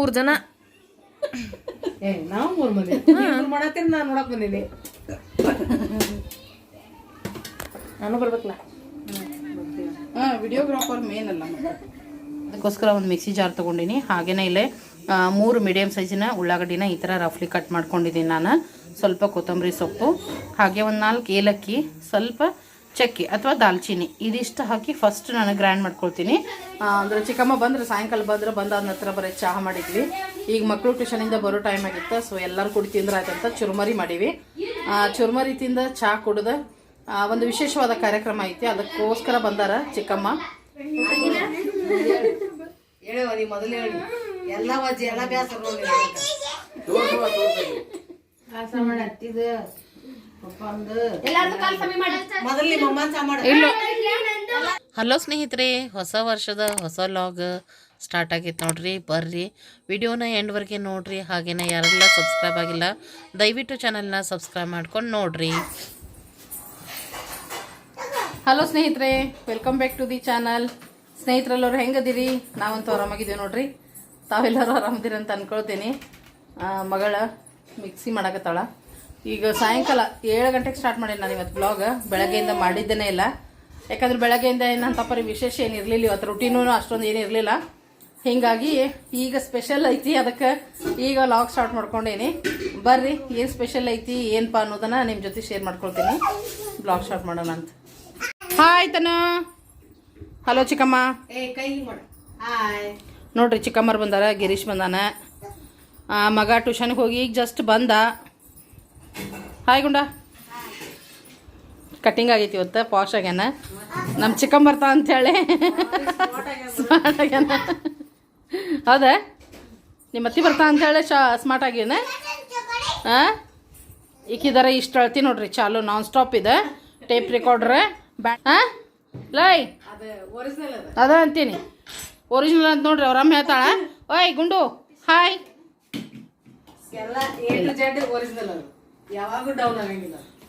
ಮೂರು ಜನ. ಏ ನಾವು ಮೂರು ಮಂದಿ. ಇಬ್ರು ಮಾಡತ್ತೀರಿ ನಾನು ನೋಡಕ್ ಬಂದೀನಿ. ನಾನು ಬರ್ಬೇಕಲ್ಲ? ಹಾಂ ವಿಡಿಯೋಗ್ರಾಫರ್ ಮೇನ್ ಅಲ್ಲ ಅದಕ್ಕೋಸ್ಕರ ಒಂದು ಮಿಕ್ಸಿ ಜಾರ್ ತಗೊಂಡಿನಿ. ಹಾಗೇನೇ ಇಲ್ಲೇ ಮೂರು ಮೀಡಿಯಮ್ ಸೈಜಿನ ಉಳ್ಳಾಗಡ್ಡಿನ ಈ ಥರ ರಫ್ಲಿ ಕಟ್ ಮಾಡ್ಕೊಂಡಿದ್ದೀನಿ ನಾನು. ಸ್ವಲ್ಪ ಕೊತ್ತಂಬರಿ ಸೊಪ್ಪು ಹಾಗೆ ಒಂದು ನಾಲ್ಕು ಏಲಕ್ಕಿ ಸ್ವಲ್ಪ ಚಕ್ಕಿ ಅಥವಾ ದಾಲ್ಚಿನ್ನಿ. ಇದಿಷ್ಟು ಹಾಕಿ ಫಸ್ಟ್ ನಾನು ಗ್ರ್ಯಾಂಡ್ ಮಾಡ್ಕೊಳ್ತೀನಿ. ಅಂದರೆ ಚಿಕ್ಕಮ್ಮ ಬಂದ್ರೆ ಸಾಯಂಕಾಲ ಬಂದ್ರೆ ಬಂದಾದ ನಂತರ ಬರೀ ಚಹಾ ಮಾಡಿದ್ವಿ. ಈಗ ಮಕ್ಕಳು ಟ್ಯೂಷನಿಂದ ಬರೋ ಟೈಮ್ ಆಗಿತ್ತು ಸೊ ಎಲ್ಲರೂ ಕುಡಿ ತಿಂದ್ರೆ ಆಯ್ತಂತ ಚುರುಮರಿ ಮಾಡೀವಿ. ಆ, ಚುರುಮರಿ ತಿಂದ ಚಹಾ ಕುಡ್ದು ಒಂದು ವಿಶೇಷವಾದ ಕಾರ್ಯಕ್ರಮ ಐತಿ ಅದಕ್ಕೋಸ್ಕರ ಬಂದಾರ ಚಿಕ್ಕಮ್ಮ. ಹೇಳುವ ನೀ ಮೊದಲೇ ಹೇಳಿ. ಎಲ್ಲ ಹಲೋ ಸ್ನೇಹಿತರೆ ಹೊಸ ವರ್ಷದ ಹೊಸ ಲಾಗ್ ಸ್ಟಾರ್ಟ್ ಆಗೈತೆ ನೋಡ್ರಿ ಬರ್ರಿ. ವಿಡಿಯೋನ ಎಂಡ್ವರೆಗೆ ನೋಡ್ರಿ ಹಾಗೇನೆ ಯಾರೆಲ್ಲ ಸಬ್ಸ್ಕ್ರೈಬ್ ಆಗಿಲ್ಲ ದಯವಿಟ್ಟು ಚಾನಲ್ನ ಸಬ್ಸ್ಕ್ರೈಬ್ ಮಾಡ್ಕೊಂಡು ನೋಡ್ರಿ. ಹಲೋ ಸ್ನೇಹಿತರೆ welcome back to the channel ಸ್ನೇಹಿತರೆಲ್ಲರೂ ಹೆಂಗದಿರಿ? ನಾವಂತೂ ಆರಾಮಾಗಿದ್ದೀವಿ ನೋಡ್ರಿ. ತಾವೆಲ್ಲರೂ ಆರಾಮದಿರಿ ಅಂತ ಅನ್ಕೊಳ್ತೀನಿ. ಮಗಳ ಮಿಕ್ಸಿ ಮಾಡಕತ್ತಾಳ. ಈಗ ಸಾಯಂಕಾಲ ಏಳು ಗಂಟೆಗೆ ಸ್ಟಾರ್ಟ್ ಮಾಡೀನಿ ನಾನು ಇವತ್ತು ಬ್ಲಾಗ್ ಬೆಳಗ್ಗೆಯಿಂದ ಮಾಡಿದ್ದೇನೆ ಇಲ್ಲ. ಯಾಕಂದ್ರೆ ಬೆಳಗ್ಗೆಯಿಂದ ಏನಂತ ಪರಿ ವಿಶೇಷ ಏನಿರಲಿಲ್ಲ ಇವತ್ತು ರುಟೀನೂ ಅಷ್ಟೊಂದು ಏನು ಇರಲಿಲ್ಲ. ಹೀಗಾಗಿ ಈಗ ಸ್ಪೆಷಲ್ ಐತಿ ಅದಕ್ಕೆ ಈಗ ಲಾಗ್ ಸ್ಟಾರ್ಟ್ ಮಾಡ್ಕೊಂಡೇನಿ. ಬರ್ರಿ ಏನು ಸ್ಪೆಷಲ್ ಐತಿ ಏನಪ್ಪ ಅನ್ನೋದನ್ನ ನಿಮ್ಮ ಜೊತೆ ಶೇರ್ ಮಾಡ್ಕೊಳ್ತೀನಿ. ಬ್ಲಾಗ್ ಸ್ಟಾರ್ಟ್ ಮಾಡೋಣ ಅಂತ. ಹಾಯ್ ತನು. ಹಲೋ ಚಿಕ್ಕಮ್ಮ. ನೋಡ್ರಿ ಚಿಕ್ಕಮ್ಮರು ಬಂದಾರ ಗಿರೀಶ್ ಬಂದಾನ. ಆ, ಮಗ ಟ್ಯೂಷನ್ಗೆ ಹೋಗಿ ಈಗ ಜಸ್ಟ್ ಬಂದ. ಹಾಯ್ ಗುಂಡ. ಕಟಿಂಗ್ ಆಗೈತಿ ಇವತ್ತು ಪಾಶ್ ಆಗ್ಯಾನ. ನಮ್ಮ ಚಿಕ್ಕಮ್ಮ ಬರ್ತಾ ಅಂಥೇಳಿ ಸ್ಮಾರ್ಟ್ ಆಗ್ಯಾನ. ಹೌದಾ? ನಿಮ್ಮ ಅತ್ತಿ ಬರ್ತಾ ಅಂಥೇಳಿ ಶಾ ಸ್ಮಾರ್ಟ್ ಆಗ್ಯಾನ. ಹಾಂ ಈಕಿದಾರ ಇಷ್ಟು ಅಳ್ತಿ ನೋಡ್ರಿ, ಚಾಲು ನಾನ್ ಸ್ಟಾಪ್ ಇದೆ ಟೇಪ್ ರೆಕಾರ್ಡ್ರೆ ಹಾಂ ಲೈ. ಅದು ಒರಿಜಿನಲ್ ಅದ ಅದ ಅಂತೀನಿ. ಒರಿಜಿನಲ್ ಅಂತ ನೋಡ್ರಿ, ಅವ್ರ ಅಮ್ಮ ಹೇಳ್ತಾಳ. ಓಯ್ ಗುಂಡು, ಹಾಯ್.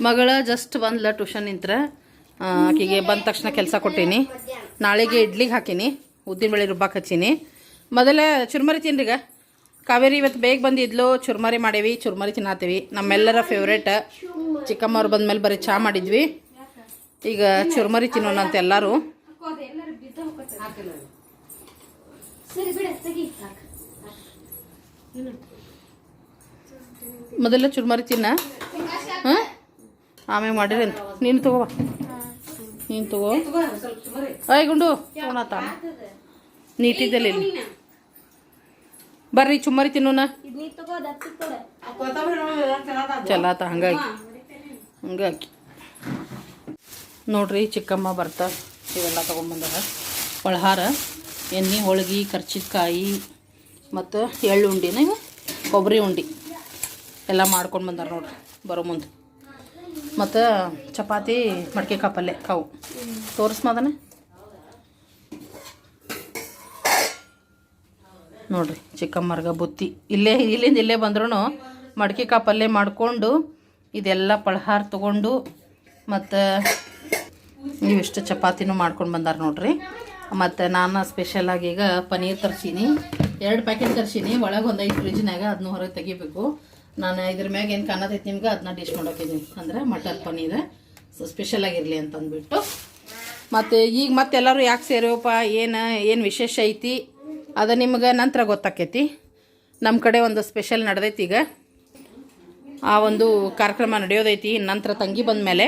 ಮಗಳ ಜಸ್ಟ್ ಬಂದ್ಲ ಟ್ಯೂಷನ್ ನಿಂತ್ರ ಆಕೆಗೆ ಬಂದ ತಕ್ಷಣ ಕೆಲಸ ಕೊಟ್ಟೀನಿ. ನಾಳೆಗೆ ಇಡ್ಲಿಗೆ ಹಾಕೀನಿ ಉದ್ದಿನ ಬೆಳೆ ರುಬ್ಬಾಕ್ ಹಚ್ಚೀನಿ. ಮೊದಲೇ ಚುರ್ಮರಿ ತಿನ್ರಿಗ ಕಾವೇರಿ ಇವತ್ತು ಬೇಗ ಬಂದಿದ್ಲು ಚುರ್ಮರಿ ಮಾಡೇವಿ ಚುರ್ಮರಿ ತಿನ್ನಾತೀವಿ. ನಮ್ಮೆಲ್ಲರ ಫೇವ್ರೇಟ್ ಚಿಕ್ಕಮ್ಮವ್ರು ಬಂದ್ಮೇಲೆ ಬರೀ ಚಹಾ ಮಾಡಿದ್ವಿ. ಈಗ ಚುರ್ಮರಿ ತಿನ್ನೋಣ ಅಂತ ಎಲ್ಲರೂ. ಮೊದಲ ಚುರ್ಮರಿ ತಿನ್ನ. ಹಾಂ? ಆಮೇಲೆ ಮಾಡಿರಿ ಅಂತ. ನೀನು ತಗೋ. ನೀನು ತಗೋ. ಅಯ್ಯ ಗುಂಡು ತಗೋಣತ ನೀಟಿದ್ದಲ್ಲಿ ಬರ್ರಿ ಚುಮ್ಮರಿ ತಿನ್ನೋಣ. ಚಲಾತ, ಹಂಗಾಗಿ. ಹಂಗಾಗಿ. ನೋಡ್ರಿ, ಚಿಕ್ಕಮ್ಮ ಬರ್ತಾ. ಇವೆಲ್ಲ ತೊಗೊಂಬಂದಾರ ಒಳಹಾರ, ಎಣ್ಣೆ, ಹೋಳ್ಗೆ ಕರ್ಚಿಕಾಯಿ ಮತ್ತು ಎಳ್ಳು ಉಂಡಿನ ಕೊಬ್ಬರಿ ಉಂಡಿ. ಎಲ್ಲ ಮಾಡ್ಕೊಂಡು ಬಂದಾರ ನೋಡ್ರಿ, ಬರೋ ಮುಂದೆ. ಮತ್ತು ಚಪಾತಿ, ಮಡಿಕೆ ಕಾಪಲ್ಲೆ, ಕಾವು. ತೋರಿಸ್ಮದನ ನೋಡ್ರಿ, ಚಿಕ್ಕಮ್ಮರ್ಗ ಬುತ್ತಿ. ಇಲ್ಲೇ, ಇಲ್ಲಿಂದ ಇಲ್ಲೇ ಬಂದ್ರೂ ಮಡಿಕೆ ಕಾಪಲ್ಲೆ ಮಾಡಿಕೊಂಡು ಇದೆಲ್ಲ ಪಳಹಾರ ತೊಗೊಂಡು ಮತ್ತು ಇವಿಷ್ಟು ಚಪಾತಿನೂ ಮಾಡ್ಕೊಂಡು ಬಂದಾರ ನೋಡ್ರಿ. ಮತ್ತು ನಾನು ಸ್ಪೆಷಲಾಗಿ ಈಗ ಪನೀರ್ ತರ್ಸೀನಿ. ಎರಡು ಪ್ಯಾಕೆಟ್ ತರ್ಸೀನಿ. ಒಳಗೆ ಒಂದು ಐದು ಫ್ರಿಜ್ನಾಗ ಅದನ್ನೂ ಹೊರಗೆ ತೆಗಿಬೇಕು. ನಾನು ಇದ್ರ ಮ್ಯಾಗ ಏನು ಕಾಣತೈತಿ ನಿಮ್ಗೆ? ಅದನ್ನ ಡಿಶ್ ಮಾಡೋಕಿದ್ದೀನಿ ಅಂದ್ರೆ ಮಟರ್ ಪನ್ನೀರ್. ಸೊ ಸ್ಪೆಷಲ್ ಆಗಿರಲಿ ಅಂತ ಅಂದ್ಬಿಟ್ಟು ಮತ್ತು ಈಗ ಮತ್ತೆಲ್ಲರೂ ಯಾಕೆ ಸೇರೋಪ್ಪ ಏನು ಏನು ವಿಶೇಷ ಐತಿ? ಅದು ನಿಮ್ಗೆ ನಂತರ ಗೊತ್ತಾಕೈತಿ. ನಮ್ಮ ಕಡೆ ಒಂದು ಸ್ಪೆಷಲ್ ನಡೆದೈತಿ ಈಗ. ಆ ಒಂದು ಕಾರ್ಯಕ್ರಮ ನಡೆಯೋದೈತಿ. ನಂತರ ತಂಗಿ ಬಂದ ಮೇಲೆ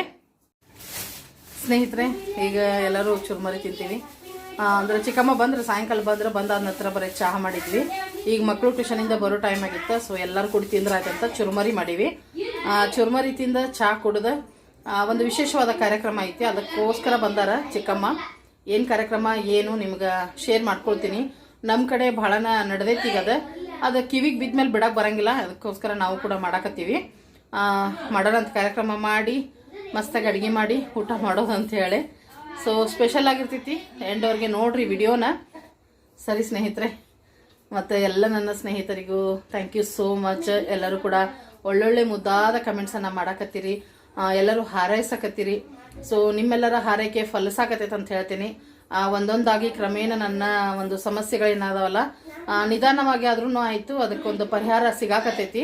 ಸ್ನೇಹಿತರೆ, ಈಗ ಎಲ್ಲರೂ ಚುರುಮರಿ ತಿಂತೀವಿ. ಅಂದ್ರೆ ಚಿಕ್ಕಮ್ಮ ಬಂದ್ರೆ ಸಾಯಂಕಾಲ ಬಂದ್ರೆ ಬಂದಾದ ನಂತರ ಬರೀ ಚಹಾ ಮಾಡಿದ್ವಿ. ಈಗ ಮಕ್ಕಳು ಟ್ಯೂಷನಿಂದ ಬರೋ ಟೈಮ್ ಆಗಿತ್ತು ಸೊ ಎಲ್ಲರೂ ಕುಡಿ ತಿಂದ್ರೆ ಆಯ್ತಂತ ಚುರುಮರಿ ಮಾಡೀವಿ. ಚುರುಮರಿ ತಿಂದ ಚಹಾ ಕುಡ್ದು ಒಂದು ವಿಶೇಷವಾದ ಕಾರ್ಯಕ್ರಮ ಐತಿ. ಅದಕ್ಕೋಸ್ಕರ ಬಂದಾರ ಚಿಕ್ಕಮ್ಮ. ಏನು ಕಾರ್ಯಕ್ರಮ ಏನು ನಿಮ್ಗೆ ಶೇರ್ ಮಾಡ್ಕೊಳ್ತೀನಿ. ನಮ್ಮ ಕಡೆ ಭಾಳನ ನಡೆದೈತಿ ಅದು. ಅದು ಕಿವಿಗೆ ಬಿದ್ಮೇಲೆ ಬಿಡಕ್ಕೆ ಬರಂಗಿಲ್ಲ ಅದಕ್ಕೋಸ್ಕರ ನಾವು ಕೂಡ ಮಾಡಾಕತ್ತೀವಿ. ಆ, ಮಾಡೋಣಂತ ಕಾರ್ಯಕ್ರಮ ಮಾಡಿ ಮಸ್ತಾಗಿ ಅಡುಗೆ ಮಾಡಿ ಊಟ ಮಾಡೋದು ಅಂತ ಹೇಳಿ. ಸೊ ಸ್ಪೆಷಲ್ ಆಗಿರ್ತೈತಿ. ಎಂಡವ್ರಿಗೆ ನೋಡ್ರಿ ವಿಡಿಯೋನ ಸರಿ ಸ್ನೇಹಿತರೆ, ಮತ್ತು ಎಲ್ಲ ನನ್ನ ಸ್ನೇಹಿತರಿಗೂ ಥ್ಯಾಂಕ್ ಯು ಸೋ ಮಚ್ ಎಲ್ಲರೂ ಕೂಡ ಒಳ್ಳೊಳ್ಳೆ ಮುದ್ದಾದ ಕಮೆಂಟ್ಸನ್ನು ಮಾಡಾಕತ್ತೀರಿ. ಎಲ್ಲರೂ ಹಾರೈಸಕತ್ತೀರಿ. ಸೊ ನಿಮ್ಮೆಲ್ಲರ ಹಾರೈಕೆ ಫಲಸಾಕತೈತೆ ಅಂತ ಹೇಳ್ತೀನಿ. ಒಂದೊಂದಾಗಿ ಕ್ರಮೇಣ ನನ್ನ ಒಂದು ಸಮಸ್ಯೆಗಳೇನಾದವಲ್ಲ ನಿಧಾನವಾಗಿ ಆದ್ರೂ ಆಯಿತು. ಅದಕ್ಕೊಂದು ಪರಿಹಾರ ಸಿಗಾಕತೈತಿ.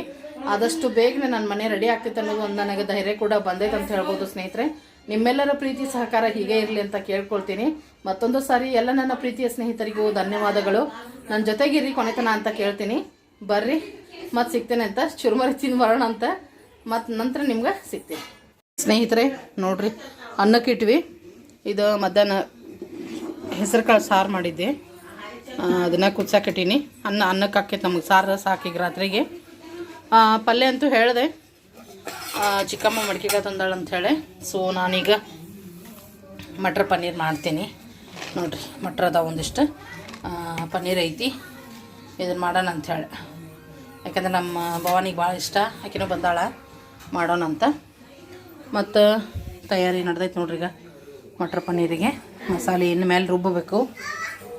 ಆದಷ್ಟು ಬೇಗನೆ ನನ್ನ ಮನೆ ರೆಡಿ ಆಗ್ತೈತೆ ಅನ್ನೋದು ಒಂದು ನನಗೆ ಧೈರ್ಯ ಕೂಡ ಬಂದೈತೆ ಅಂತ ಹೇಳ್ಬೋದು ಸ್ನೇಹಿತರೆ. ನಿಮ್ಮೆಲ್ಲರ ಪ್ರೀತಿ ಸಹಕಾರ ಹೀಗೆ ಇರಲಿ ಅಂತ ಕೇಳ್ಕೊಳ್ತೀನಿ. ಮತ್ತೊಂದು ಸಾರಿ ಎಲ್ಲ ನನ್ನ ಪ್ರೀತಿಯ ಸ್ನೇಹಿತರಿಗೂ ಧನ್ಯವಾದಗಳು. ನನ್ನ ಜೊತೆಗಿರಿ ಕೊನೆತನ ಅಂತ ಕೇಳ್ತೀನಿ. ಬರ್ರಿ, ಮತ್ತೆ ಸಿಗ್ತೇನೆ ಅಂತ. ಚುರುಮರಿ ತಿಂದು ಬರೋಣ ಅಂತ. ಮತ್ತು ನಂತರ ನಿಮ್ಗೆ ಸಿಗ್ತೀನಿ. ಸ್ನೇಹಿತರೆ, ನೋಡ್ರಿ ಅನ್ನಕ್ಕಿಟ್ವಿ ಇದು ಮಧ್ಯಾಹ್ನ ಹೆಸರು ಕಾಳು ಸಾರು ಮಾಡಿದ್ದೆ. ಅದನ್ನು ಕುದ್ಸಾಕಿಟ್ಟೀನಿ ಅನ್ನ, ಅನ್ನಕ್ಕೆ ಹಾಕೈತೆ ನಮಗೆ ಸಾರು ಸಾಕಿಗೆ ರಾತ್ರಿಗೆ. ಪಲ್ಯ ಅಂತೂ ಹೇಳಿದೆ. ಚಿಕ್ಕಮ್ಮ ಮಡಿಕೆಗೆ ತಂದಾಳ ಅಂತ ಹೇಳಿ. ಸೊ ನಾನೀಗ ಮಟ್ರ್ ಪನ್ನೀರ್ ಮಾಡ್ತೀನಿ. ನೋಡ್ರಿ, ಮಟ್ರ್ ಅದ ಒಂದಿಷ್ಟು. ಪನ್ನೀರ್ ಐತಿ. ಇದನ್ನು ಮಾಡೋಣ ಅಂಥೇಳಿ ಯಾಕಂದ್ರೆ ನಮ್ಮ ಭವಾನಿಗೆ ಭಾಳ ಇಷ್ಟ. ಆಕಿನೂ ಬಂದಾಳ. ಮಾಡೋಣ ಅಂತ. ಮತ್ತು ತಯಾರಿ ನಡೆದೈತೆ ನೋಡ್ರಿ ಈಗ ಮಟ್ರ್ ಪನ್ನೀರಿಗೆ. ಮಸಾಲೆ ಇನ್ನು ಮೇಲೆ ರುಬ್ಬಬೇಕು.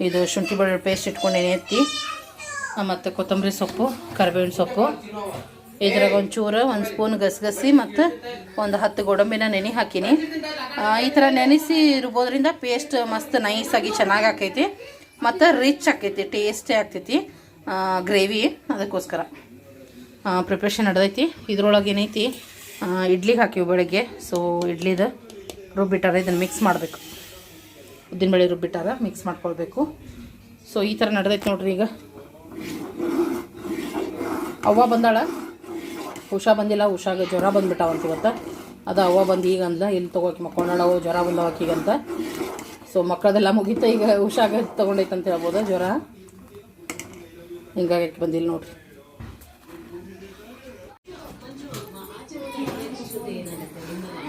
ಇದು ಶುಂಠಿ ಬೆಳ್ಳುಳ್ಳಿ ಪೇಸ್ಟ್ ಇಟ್ಕೊಂಡು ಎತ್ತಿ. ಮತ್ತು ಕೊತ್ತಂಬರಿ ಸೊಪ್ಪು, ಕರಿಬೇವಿನ ಸೊಪ್ಪು. ಇದ್ರಾಗ ಒಂಚೂರು ಒಂದು ಸ್ಪೂನ್ ಗಸಗಸಿ ಮತ್ತು ಒಂದು ಹತ್ತು ಗೋಡಂಬಿನ ನೆನೆ ಹಾಕೀನಿ. ಈ ಥರ ನೆನೆಸಿ ರುಬ್ಬೋದ್ರಿಂದ ಪೇಸ್ಟ್ ಮಸ್ತ್ ನೈಸಾಗಿ ಚೆನ್ನಾಗಿ ಆಕೈತಿ. ಮತ್ತು ರಿಚ್ ಆಕೈತಿ ಟೇಸ್ಟಿ ಆಗ್ತೈತಿ. ಗ್ರೇವಿ ಅದಕ್ಕೋಸ್ಕರ. ಪ್ರಿಪ್ರೇಷನ್ ನಡೆದೈತಿ. ಇದ್ರೊಳಗೆ ಏನೈತಿ? ಇಡ್ಲಿ ಇಡ್ಲಿಗೆ ಹಾಕಿವಿ ಬೆಳಗ್ಗೆ. ಸೊ ಇಡ್ಲಿದು ರುಬ್ಬಿಟ್ಟಾರ, ಇದನ್ನು ಮಿಕ್ಸ್ ಮಾಡಬೇಕು. ಉದ್ದಿನಬೇಳೆ ರುಬ್ಬಿಟ್ಟಾರ ಮಿಕ್ಸ್ ಮಾಡ್ಕೊಳ್ಬೇಕು. ಸೊ ಈ ಥರ ನಡೆದೈತಿ ನೋಡ್ರಿ ಈಗ. ಅವ್ವ ಬಂದಾಳ? ಉಷಾ ಬಂದಿಲ್ಲ ಹುಷಾಗೆ ಜ್ವರ ಬಂದ್ಬಿಟ್ಟಾವಂತ ಇವತ್ತು. ಅದು ಅವ್ವ ಬಂದು ಈಗ ಅಂದ್ಲ, ಇಲ್ಲಿ ತೊಗೋಕೆ ಮಕ್ಕೊಂಡ ಅವು, ಜ್ವರ ಅಂತ. ಸೊ ಮಕ್ಕಳದೆಲ್ಲ ಮುಗೀತ, ಈಗ ಹುಷಾಗ ತೊಗೊಂಡೈತೆ ಅಂತ ಹೇಳ್ಬೋದು, ಜ್ವರ. ಹಿಂಗಾಗಿ ಬಂದಿಲ್ಲ ನೋಡ್ರಿ.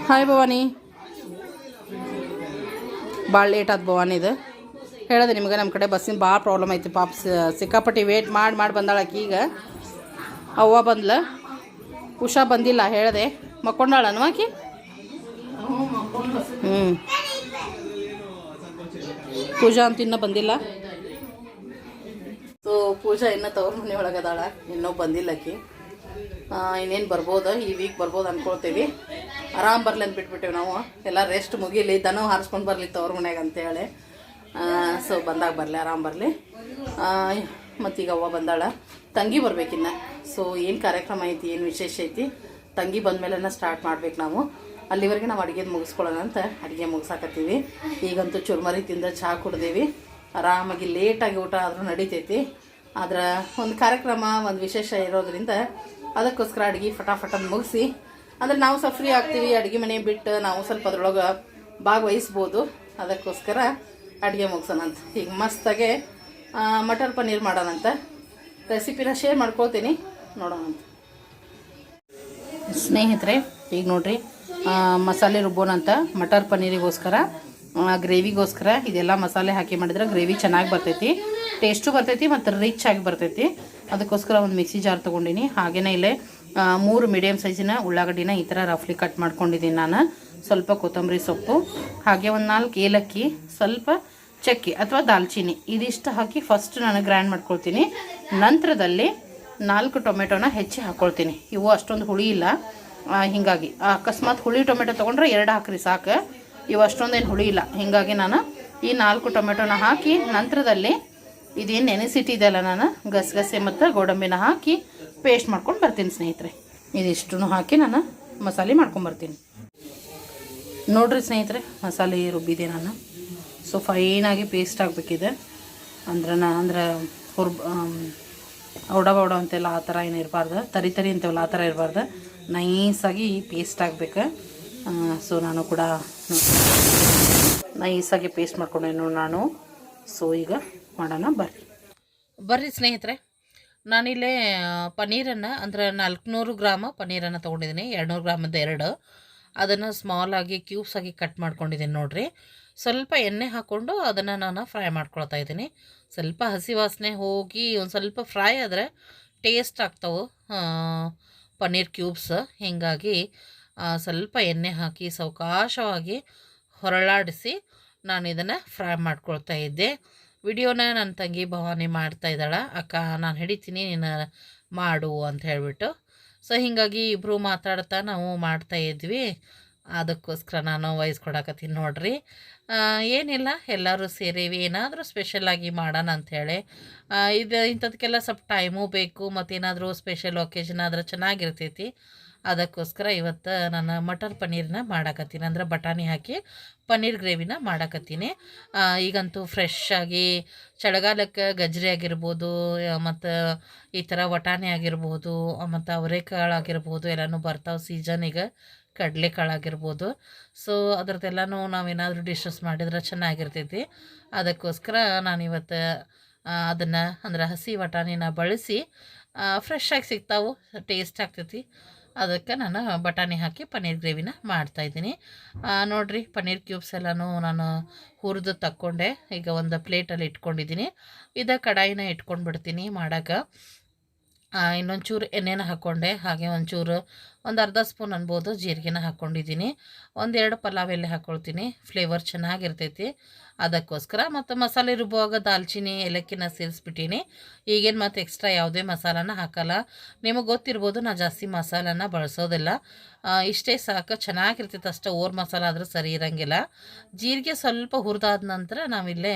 ಹಾಯ್ ಭವಾನಿ. ಭಾಳ ಲೇಟ್ ಆದ ಭವಾನಿ ಇದು. ಹೇಳಿದೆ ನಿಮ್ಗೆ ನಮ್ಮ ಕಡೆ ಬಸ್ಸಿನ ಭಾಳ ಪ್ರಾಬ್ಲಮ್ ಐತಿ ಪಾಪ. ಸಿಕ್ಕಾಪಟ್ಟಿ ವೇಟ್ ಮಾಡಿ ಮಾಡಿ ಬಂದಾಳಕ್ಕೆ ಈಗ. ಅವ್ವ ಬಂದ್ಲ. ಉಷಾ ಬಂದಿಲ್ಲ ಹೇಳಿದೆ. ಮಕ್ಕೊಂಡಾಳನು ಆಕಿ ಹ್ಞೂ ಪೂಜಾ ಅಂತ ಇನ್ನೂ ಬಂದಿಲ್ಲ. ಸೊ, ಪೂಜಾ ಇನ್ನೂ ತವ್ರ ಮನೆ ಒಳಗದಾಳ. ಇನ್ನೂ ಬಂದಿಲ್ಲ ಆಕಿ. ಇನ್ನೇನು ಬರ್ಬೋದು? ಈ ವೀಕ್ ಬರ್ಬೋದು ಅನ್ಕೊಳ್ತೀವಿ. ಆರಾಮ್ ಬರ್ಲಿ ಅಂತ ಬಿಟ್ಬಿಟ್ಟೇವೆ ನಾವು. ಎಲ್ಲ ರೆಸ್ಟ್ ಮುಗೀಲಿ. ದನ ಹಾರಿಸ್ಕೊಂಡು ಬರಲಿ ತವ್ರ ಮನೆಗೆ ಅಂತೇಳಿ. ಸೊ, ಬಂದಾಗ ಬರಲಿ, ಆರಾಮ್ ಬರಲಿ. ಮತ್ತೀಗ ಅವ್ವ ಬಂದಾಳ. ತಂಗಿ ಬರ್ಬೇಕಿನ್ನ ಸೊ ಏನು ಕಾರ್ಯಕ್ರಮ ಐತಿ, ಏನು ವಿಶೇಷ ಐತಿ? ತಂಗಿ ಬಂದಮೇಲೆ ಸ್ಟಾರ್ಟ್ ಮಾಡ್ಬೇಕು ನಾವು. ಅಲ್ಲಿವರೆಗೆ ನಾವು ಅಡುಗೆದು ಮುಗಿಸ್ಕೊಳ್ಳೋಣ ಅಂತ ಅಡುಗೆ ಮುಗಿಸಾಕತ್ತೀವಿ. ಈಗಂತೂ ಚುರ್ಮರಿ ತಿಂದ ಚಹಾ ಕುಡ್ದೇವಿ. ಆರಾಮಾಗಿ ಲೇಟಾಗಿ ಊಟ ಆದರೂ ನಡೀತೈತಿ. ಆದ್ರೆ ಒಂದು ಕಾರ್ಯಕ್ರಮ, ಒಂದು ವಿಶೇಷ ಇರೋದ್ರಿಂದ ಅದಕ್ಕೋಸ್ಕರ ಅಡುಗೆ ಫಟಾಫಟ ಮುಗಿಸಿ, ಅಂದ್ರೆ ನಾವು ಸ್ವಲ್ಪ ಫ್ರೀ ಆಗ್ತೀವಿ, ಅಡುಗೆ ಮನೆ ಬಿಟ್ಟು ನಾವು ಸ್ವಲ್ಪ ಅದ್ರೊಳಗೆ ಭಾಗವಹಿಸ್ಬೋದು. ಅದಕ್ಕೋಸ್ಕರ ಅಡುಗೆ ಮುಗಿಸೋಣ ಅಂತ. ಈಗ ಮಸ್ತಾಗೆ ಮಟರ್ ಪನ್ನೀರ್ ಮಾಡೋಣಂತ. ರೆಸಿಪಿನ ಶೇರ್ ಮಾಡ್ಕೊಳ್ತೀನಿ. ನೋಡೋಣ ಅಂತ ಸ್ನೇಹಿತರೆ, ಈಗ ನೋಡ್ರಿ ಮಸಾಲೆ ರುಬ್ಬೋಣಂತ ಮಟರ್ ಪನ್ನೀರಿಗೋಸ್ಕರ ಗ್ರೇವಿಗೋಸ್ಕರ ಇದೆಲ್ಲ ಮಸಾಲೆ ಹಾಕಿ ಮಾಡಿದ್ರೆ ಗ್ರೇವಿ ಚೆನ್ನಾಗಿ ಬರ್ತೈತಿ. ಟೇಸ್ಟು ಬರ್ತೈತಿ ಮತ್ತು ರಿಚ್ ಆಗಿ ಬರ್ತೈತಿ. ಅದಕ್ಕೋಸ್ಕರ ಒಂದು ಮಿಕ್ಸಿ ಜಾರ್ ತೊಗೊಂಡಿನಿ. ಹಾಗೇನೇ ಇಲ್ಲೇ ಮೂರು ಮೀಡಿಯಮ್ ಸೈಜಿನ ಉಳ್ಳಾಗಡ್ಡಿನ ಈ ಥರ ರಫ್ಲಿ ಕಟ್ ಮಾಡ್ಕೊಂಡಿದ್ದೀನಿ ನಾನು. ಸ್ವಲ್ಪ ಕೊತ್ತಂಬರಿ ಸೊಪ್ಪು, ಹಾಗೆ ಒಂದು ನಾಲ್ಕು ಏಲಕ್ಕಿ, ಸ್ವಲ್ಪ ಚಕ್ಕಿ ಅಥವಾ ದಾಲ್ಚಿನ್ನಿ ಇದಿಷ್ಟು ಹಾಕಿ ಫಸ್ಟ್ ನಾನು ಗ್ರ್ಯಾಂಡ್ ಮಾಡ್ಕೊಳ್ತೀನಿ. ನಂತರದಲ್ಲಿ ನಾಲ್ಕು ಟೊಮೆಟೊನ ಹೆಚ್ಚಿ ಹಾಕ್ಕೊಳ್ತೀನಿ ಇವು ಅಷ್ಟೊಂದು ಹುಳಿ ಇಲ್ಲ. ಹೀಗಾಗಿ. ಅಕಸ್ಮಾತ್ ಹುಳಿ ಟೊಮೆಟೊ ತೊಗೊಂಡ್ರೆ ಎರಡು ಹಾಕ್ರಿ ಸಾಕು. ಇವು ಅಷ್ಟೊಂದೇನು ಹುಳಿ ಇಲ್ಲ. ಹೀಗಾಗಿ ನಾನು ಈ ನಾಲ್ಕು ಟೊಮೆಟೊನ ಹಾಕಿ ನಂತರದಲ್ಲಿ ಇದೇನು ನೆನೆಸಿಟ್ಟಿದೆಯಲ್ಲ ನಾನು? ಗಸಗಸೆ ಮತ್ತು ಗೋಡಂಬಿನ ಹಾಕಿ ಪೇಸ್ಟ್ ಮಾಡ್ಕೊಂಡು ಬರ್ತೀನಿ ಸ್ನೇಹಿತರೆ. ಇದಿಷ್ಟು ಹಾಕಿ ನಾನು ಮಸಾಲೆ ಮಾಡ್ಕೊಂಬರ್ತೀನಿ ನೋಡ್ರಿ ಸ್ನೇಹಿತರೆ, ಮಸಾಲೆ ರುಬ್ಬಿದೆ ನಾನು. ಸೊ ಫೈನಾಗಿ ಪೇಸ್ಟ್ ಆಗಬೇಕಿದೆ. ಅಂದ್ರೆ ನಾ ಅಂದ್ರೆ ಹುರ್ಬ ಔಡ ಬೌಡ ಅಂತೆಲ್ಲ ಆ ಥರ ಏನು ಇರಬಾರ್ದು. ತರಿ ತರಿ ಅಂತೆಲ್ಲ ಆ ಥರ ಇರಬಾರ್ದು. ನೈಸಾಗಿ ಪೇಸ್ಟ್ ಆಗಬೇಕು. ಸೊ ನಾನು ಕೂಡ ನೈಸಾಗಿ ಪೇಸ್ಟ್ ಮಾಡ್ಕೊಂಡೇನು ನಾನು. ಸೊ ಈಗ ಮಾಡೋಣ ಬರ್ರಿ. ಬರ್ರಿ ಸ್ನೇಹಿತರೆ. ನಾನಿಲ್ಲೇ ಪನ್ನೀರನ್ನು, ಅಂದ್ರೆ ನಾಲ್ಕುನೂರು ಗ್ರಾಮ ಪನ್ನೀರನ್ನು ತೊಗೊಂಡಿದ್ದೀನಿ. ಎರಡುನೂರು ಗ್ರಾಮದ ಎರಡು. ಅದನ್ನು ಸ್ಮಾಲ್ ಆಗಿ ಕ್ಯೂಬ್ಸ್ ಆಗಿ ಕಟ್ ಮಾಡ್ಕೊಂಡಿದ್ದೀನಿ ನೋಡ್ರಿ. ಸ್ವಲ್ಪ ಎಣ್ಣೆ ಹಾಕ್ಕೊಂಡು ಅದನ್ನು ನಾನು ಫ್ರೈ ಮಾಡ್ಕೊಳ್ತಾ ಇದ್ದೀನಿ. ಸ್ವಲ್ಪ ಹಸಿ ವಾಸನೆ ಹೋಗಿ ಒಂದು ಸ್ವಲ್ಪ ಫ್ರೈ ಆದರೆ ಟೇಸ್ಟ್ ಆಗ್ತಾವೆ. ಪನ್ನೀರ್ ಕ್ಯೂಬ್ಸ್. ಹೀಗಾಗಿ ಸ್ವಲ್ಪ ಎಣ್ಣೆ ಹಾಕಿ ಸಾವಕಾಶವಾಗಿ ಹೊರಳಾಡಿಸಿ ನಾನು ಇದನ್ನು ಫ್ರೈ ಮಾಡ್ಕೊಳ್ತಾ ಇದ್ದೆ. ವಿಡಿಯೋನ ನನ್ನ ತಂಗಿ ಭವಾನಿ ಮಾಡ್ತಾ ಇದ್ದಾಳೆ. ಅಕ್ಕ, ನಾನು ಹಿಡಿತೀನಿ, ನೀನು ಮಾಡು ಅಂತ ಹೇಳಿಬಿಟ್ಟು. ಸೊ, ಹೀಗಾಗಿ ಇಬ್ಬರು ಮಾತಾಡ್ತಾ ನಾವು ಮಾಡ್ತಾ ಇದ್ವಿ. ಅದಕ್ಕೋಸ್ಕರ ನಾನು ವಹಿಸ್ಕೊಡಕತ್ತೀನಿ ನೋಡ್ರಿ. ಏನಿಲ್ಲ, ಎಲ್ಲರೂ ಸೇರೀವಿ ಏನಾದರೂ ಸ್ಪೆಷಲಾಗಿ ಮಾಡೋಣ ಅಂಥೇಳಿ ಇದು ಇಂಥದಕ್ಕೆಲ್ಲ ಸ್ವಲ್ಪ ಟೈಮು ಬೇಕು, ಮತ್ತೇನಾದರೂ ಸ್ಪೆಷಲ್ ಒಕೇಶನ್ ಆದ್ರೆ ಚೆನ್ನಾಗಿರ್ತೈತಿ. ಅದಕ್ಕೋಸ್ಕರ ಇವತ್ತು ನಾನು ಮಟರ್ ಪನ್ನೀರನ್ನ ಮಾಡಾಕತ್ತೀನಿ. ಅಂದ್ರೆ ಬಟಾಣಿ ಹಾಕಿ ಪನ್ನೀರ್ ಗ್ರೇವಿನ ಮಾಡಾಕತ್ತೀನಿ. ಈಗಂತೂ ಫ್ರೆಶ್ ಆಗಿ ಚಳಿಗಾಲಕ್ಕೆ ಗಜ್ರಿ ಆಗಿರ್ಬೋದು ಮತ್ತು ಈ ಥರ ವಟಾಣಿ ಆಗಿರ್ಬೋದು ಮತ್ತು ಅವರೆಕಾಳು ಆಗಿರ್ಬೋದು, ಎಲ್ಲನೂ ಬರ್ತಾವೆ ಸೀಸನಿಗೆ ಕಡಲೆಕಾಳು ಆಗಿರ್ಬೋದು ಸೊ ಅದ್ರದ್ದೆಲ್ಲನೂ ನಾವೇನಾದರೂ ಡಿಶಸ್ ಮಾಡಿದ್ರೆ ಚೆನ್ನಾಗಿರ್ತೈತಿ. ಅದಕ್ಕೋಸ್ಕರ ನಾನಿವತ್ತು ಅದನ್ನು ಅಂದ್ರೆ ಹಸಿ ಬಟಾಣಿನ ಬಳಸಿ ಫ್ರೆಶ್ಶಾಗಿ ಸಿಗ್ತಾವು ಟೇಸ್ಟ್ ಆಗ್ತೈತಿ. ಅದಕ್ಕೆ ನಾನು ಬಟಾಣಿ ಹಾಕಿ ಪನ್ನೀರ್ ಗ್ರೇವಿನ ಮಾಡ್ತಾಯಿದ್ದೀನಿ ನೋಡಿರಿ, ಪನ್ನೀರ್ ಕ್ಯೂಬ್ಸ್ ಎಲ್ಲನೂ ನಾನು ಹುರಿದು ತಕ್ಕೊಂಡೆ. ಈಗ ಒಂದು ಪ್ಲೇಟಲ್ಲಿ ಇಟ್ಕೊಂಡಿದ್ದೀನಿ. ಇದು ಕಡಾಯಿನ ಇಟ್ಕೊಂಡು ಬಿಡ್ತೀನಿ ಮಾಡೋಕೆ ಇನ್ನೊಂಚೂರು ಎಣ್ಣೆನ ಹಾಕ್ಕೊಂಡೆ ಹಾಗೆ ಒಂಚೂರು ಒಂದು ಅರ್ಧ ಸ್ಪೂನ್ ಅನ್ಬೋದು ಜೀರಿಗೆನ ಹಾಕ್ಕೊಂಡಿದ್ದೀನಿ ಒಂದೆರಡು ಪಲಾವ್ ಎಲೆ ಹಾಕ್ಕೊಳ್ತೀನಿ ಫ್ಲೇವರ್ ಚೆನ್ನಾಗಿರ್ತೈತಿ. ಅದಕ್ಕೋಸ್ಕರ ಮತ್ತು ಮಸಾಲೆ ರುಬ್ಬುವಾಗ ದಾಲ್ಚಿನಿ, ಏಲಕ್ಕಿನ ಸೇರಿಸ್ಬಿಟ್ಟೀನಿ. ಈಗೇನು ಮತ್ತು ಎಕ್ಸ್ಟ್ರಾ ಯಾವುದೇ ಮಸಾಲಾನ ಹಾಕಲ್ಲ. ನಿಮಗೆ ಗೊತ್ತಿರ್ಬೋದು ನಾ ಜಾಸ್ತಿ ಮಸಾಲಾನ ಬಳಸೋದಿಲ್ಲ. ಇಷ್ಟೇ ಸಾಕು. ಚೆನ್ನಾಗಿರ್ತೈತೆ ಅಷ್ಟೇ. ಓರ್ ಮಸಾಲ ಆದರೂ ಸರಿ ಇರೋಂಗಿಲ್ಲ. ಜೀರಿಗೆ ಸ್ವಲ್ಪ ಹುರಿದಾದ ನಂತರ ನಾವಿಲ್ಲೇ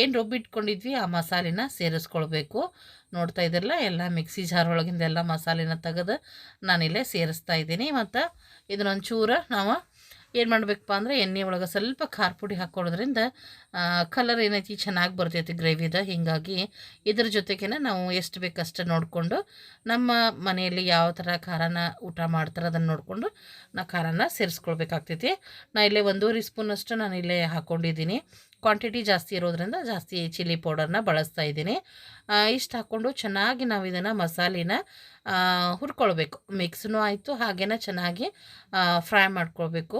ಏನು ರುಬ್ಬಿಟ್ಕೊಂಡಿದ್ವಿ ಆ ಮಸಾಲಿನ ಸೇರಿಸ್ಕೊಳ್ಬೇಕು. ನೋಡ್ತಾ ಇದ್ದಿರಲ್ಲ ಎಲ್ಲ ಮಿಕ್ಸಿ ಜಾರ್ ಒಳಗಿಂದ ಎಲ್ಲ ಮಸಾಲೆನ ತೆಗೆದು ನಾನಿಲ್ಲೇ ಸೇರಿಸ್ತಾ ಇದ್ದೀನಿ. ಮತ್ತು ಇದನ್ನೊಂಚೂರು ನಾವು ಏನು ಮಾಡಬೇಕಪ್ಪ ಅಂದರೆ ಎಣ್ಣೆ ಒಳಗೆ ಸ್ವಲ್ಪ ಖಾರ ಪುಡಿ ಹಾಕ್ಕೊಳ್ಳೋದ್ರಿಂದ ಕಲರ್ ಏನೈತಿ ಚೆನ್ನಾಗಿ ಬರ್ತೈತಿ ಗ್ರೇವಿದ. ಹೀಗಾಗಿ ಇದ್ರ ಜೊತೆಗೇನೆ ನಾವು ಎಷ್ಟು ಬೇಕಷ್ಟು ನೋಡಿಕೊಂಡು ನಮ್ಮ ಮನೆಯಲ್ಲಿ ಯಾವ ಥರ ಖಾರನ ಊಟ ಮಾಡ್ತಾರೆ ಅದನ್ನು ನೋಡಿಕೊಂಡು ನಾ ಖಾರನ ಸೇರಿಸ್ಕೊಳ್ಬೇಕಾಗ್ತೈತಿ. ನಾ ಇಲ್ಲೇ ಒಂದೂವರೆ ಸ್ಪೂನಷ್ಟು ನಾನು ಇಲ್ಲೇ ಹಾಕ್ಕೊಂಡಿದ್ದೀನಿ ಕ್ವಾಂಟಿಟಿ ಜಾಸ್ತಿ ಇರೋದ್ರಿಂದ ಜಾಸ್ತಿ ಚಿಲ್ಲಿ ಪೌಡರ್ನ ಬಳಸ್ತಾ ಇದ್ದೀನಿ. ಇಷ್ಟು ಹಾಕ್ಕೊಂಡು ಚೆನ್ನಾಗಿ ನಾವು ಇದನ್ನು ಮಸಾಲೆನ ಹುರ್ಕೊಳ್ಬೇಕು. ಮಿಕ್ಸ್ನೂ ಆಯಿತು, ಹಾಗೇನ ಚೆನ್ನಾಗಿ ಫ್ರೈ ಮಾಡ್ಕೊಳ್ಬೇಕು.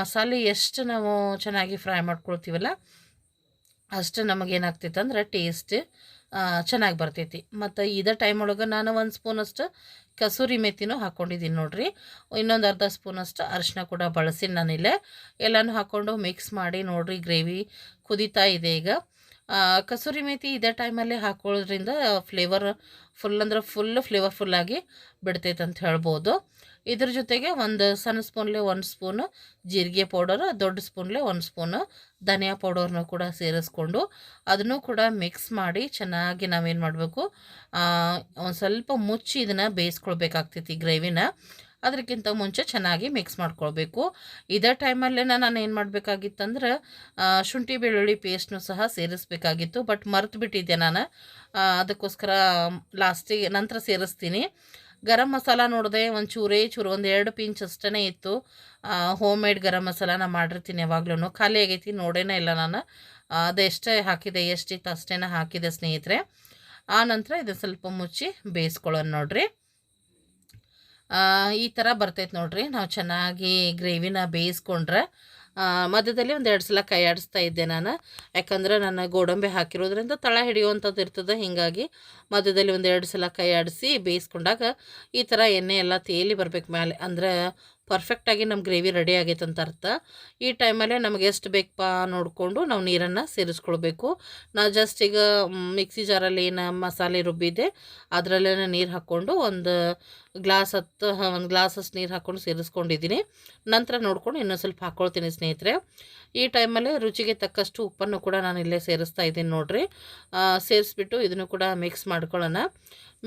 ಮಸಾಲೆ ಎಷ್ಟು ನಾವು ಚೆನ್ನಾಗಿ ಫ್ರೈ ಮಾಡ್ಕೊಳ್ತೀವಲ್ಲ, ಅಷ್ಟು ನಮಗೇನಾಗ್ತೈತೆ ಅಂದ್ರೆ ಟೇಸ್ಟ್ ಚೆನ್ನಾಗಿ ಬರ್ತೈತಿ. ಮತ್ತು ಇದೇ ಟೈಮ್ ಒಳಗೆ ನಾನು ಒಂದು ಸ್ಪೂನಷ್ಟು ಕಸೂರಿ ಮೆಥಿನೂ ಹಾಕ್ಕೊಂಡಿದ್ದೀನಿ ನೋಡಿರಿ. ಇನ್ನೊಂದು ಅರ್ಧ ಸ್ಪೂನಷ್ಟು ಅರಿಶಿನ ಕೂಡ ಬಳಸಿ ನಾನಿಲ್ಲೇ ಎಲ್ಲನೂ ಹಾಕ್ಕೊಂಡು ಮಿಕ್ಸ್ ಮಾಡಿ ನೋಡಿರಿ ಗ್ರೇವಿ ಕುದೀತಾ ಇದೆ ಈಗ. ಕಸೂರಿ ಮೇಥಿ ಇದೇ ಟೈಮಲ್ಲಿ ಹಾಕೊಳ್ಳೋದ್ರಿಂದ ಫ್ಲೇವರ್ ಫುಲ್ ಅಂದ್ರೆ ಫುಲ್ ಫ್ಲೇವರ್ಫುಲ್ಲಾಗಿ ಬಿಡ್ತೈತೆ ಅಂತ ಹೇಳ್ಬೋದು. ಇದ್ರ ಜೊತೆಗೆ ಒಂದು ಸಣ್ಣ ಸ್ಪೂನ್ಲೆ ಒಂದು ಸ್ಪೂನು ಜೀರಿಗೆ ಪೌಡರ್, ದೊಡ್ಡ ಸ್ಪೂನ್ಲೆ ಒಂದು ಸ್ಪೂನು ಧನಿಯಾ ಪೌಡರ್ನ ಕೂಡ ಸೇರಿಸ್ಕೊಂಡು ಅದನ್ನು ಕೂಡ ಮಿಕ್ಸ್ ಮಾಡಿ ಚೆನ್ನಾಗಿ ನಾವೇನು ಮಾಡಬೇಕು ಒಂದು ಸ್ವಲ್ಪ ಮುಚ್ಚಿ ಇದನ್ನು ಬೇಯಿಸ್ಕೊಳ್ಬೇಕಾಗ್ತೈತಿ ಗ್ರೇವಿನ. ಅದಕ್ಕಿಂತ ಮುಂಚೆ ಚೆನ್ನಾಗಿ ಮಿಕ್ಸ್ ಮಾಡ್ಕೊಳ್ಬೇಕು. ಇದೇ ಟೈಮಲ್ಲೇ ನಾನು ಏನು ಮಾಡಬೇಕಾಗಿತ್ತಂದ್ರೆ ಶುಂಠಿ ಬೆಳ್ಳುಳ್ಳಿ ಪೇಸ್ಟ್ನು ಸಹ ಸೇರಿಸ್ಬೇಕಾಗಿತ್ತು ಬಟ್ ಮರೆತು ಬಿಟ್ಟಿದ್ದೆ ನಾನು ಅದಕ್ಕೋಸ್ಕರ, ಲಾಸ್ಟಿಗೆ ನಂತರ ಸೇರಿಸ್ತೀನಿ. ಗರಂ ಮಸಾಲ ನೋಡಿದೆ ಒಂದು ಚೂರೇ ಚೂರು ಒಂದು ಎರಡು ಪಿಂಚ್ ಅಷ್ಟೇ ಇತ್ತು. ಹೋಮ್ ಮೇಡ್ ಗರಂ ಮಸಾಲ ನಾನು ಮಾಡಿರ್ತೀನಿ ಯಾವಾಗ್ಲೂ ಖಾಲಿ ಆಗೈತಿ, ನೋಡೇನೇ ಇಲ್ಲ ನಾನು. ಅದು ಅದೆಷ್ಟೇ ಹಾಕಿದೆ, ಎಷ್ಟಿತ್ತು ಅಷ್ಟೇ ಹಾಕಿದೆ ಸ್ನೇಹಿತರೆ. ಆ ನಂತರ ಇದು ಸ್ವಲ್ಪ ಮುಚ್ಚಿ ಬೇಯಿಸ್ಕೊಳ್ಳೋಣ ನೋಡ್ರಿ. ಈ ಥರ ಬರ್ತೈತೆ ನೋಡ್ರಿ. ನಾವು ಚೆನ್ನಾಗಿ ಗ್ರೇವಿನ ಬೇಯಿಸ್ಕೊಂಡ್ರೆ ಮಧ್ಯದಲ್ಲಿ ಒಂದು ಎರಡು ಸಲ ಕೈ ಆಡಿಸ್ತಾ ಇದ್ದೆ ನಾನು. ಯಾಕಂದ್ರೆ ನಾನು ಗೋಡಂಬಿ ಹಾಕಿರೋದ್ರಿಂದ ತಳ ಹಿಡಿಯುವಂಥದ್ದು ಇರ್ತದೆ. ಹೀಗಾಗಿ ಮಧ್ಯದಲ್ಲಿ ಒಂದು ಎರಡು ಸಲ ಕೈ ಆಡಿಸಿ ಬೇಯಿಸ್ಕೊಂಡಾಗ ಈ ಥರ ಎಣ್ಣೆ ಎಲ್ಲ ತೇಲಿ ಬರ್ಬೇಕು ಮೇಲೆ ಅಂದ್ರೆ ಪರ್ಫೆಕ್ಟಾಗಿ ನಮ್ಮ ಗ್ರೇವಿ ರೆಡಿ ಆಗೈತೆ ಅಂತ ಅರ್ಥ. ಈ ಟೈಮಲ್ಲೇ ನಮಗೆ ಎಷ್ಟು ಬೇಕಪ್ಪ ನೋಡಿಕೊಂಡು ನಾವು ನೀರನ್ನು ಸೇರಿಸ್ಕೊಳ್ಬೇಕು. ನಾವು ಜಸ್ಟ್ ಈಗ ಮಿಕ್ಸಿ ಜಾರಲ್ಲಿ ಏನು ಮಸಾಲೆ ರುಬ್ಬಿದೆ ಅದರಲ್ಲೇ ನೀರು ಹಾಕ್ಕೊಂಡು ಒಂದು ಗ್ಲಾಸ್ ಹತ್ತು ಒಂದು ಗ್ಲಾಸಸ್ ನೀರು ಹಾಕ್ಕೊಂಡು ಸೇರಿಸ್ಕೊಂಡಿದ್ದೀನಿ. ನಂತರ ನೋಡ್ಕೊಂಡು ಇನ್ನೊಂದು ಸ್ವಲ್ಪ ಹಾಕ್ಕೊಳ್ತೀನಿ ಸ್ನೇಹಿತರೆ. ಈ ಟೈಮಲ್ಲಿ ರುಚಿಗೆ ತಕ್ಕಷ್ಟು ಉಪ್ಪನ್ನು ಕೂಡ ನಾನು ಇಲ್ಲೇ ಸೇರಿಸ್ತಾ ಇದ್ದೀನಿ ನೋಡಿರಿ. ಸೇರಿಸ್ಬಿಟ್ಟು ಇದನ್ನು ಕೂಡ ಮಿಕ್ಸ್ ಮಾಡ್ಕೊಳ್ಳೋಣ.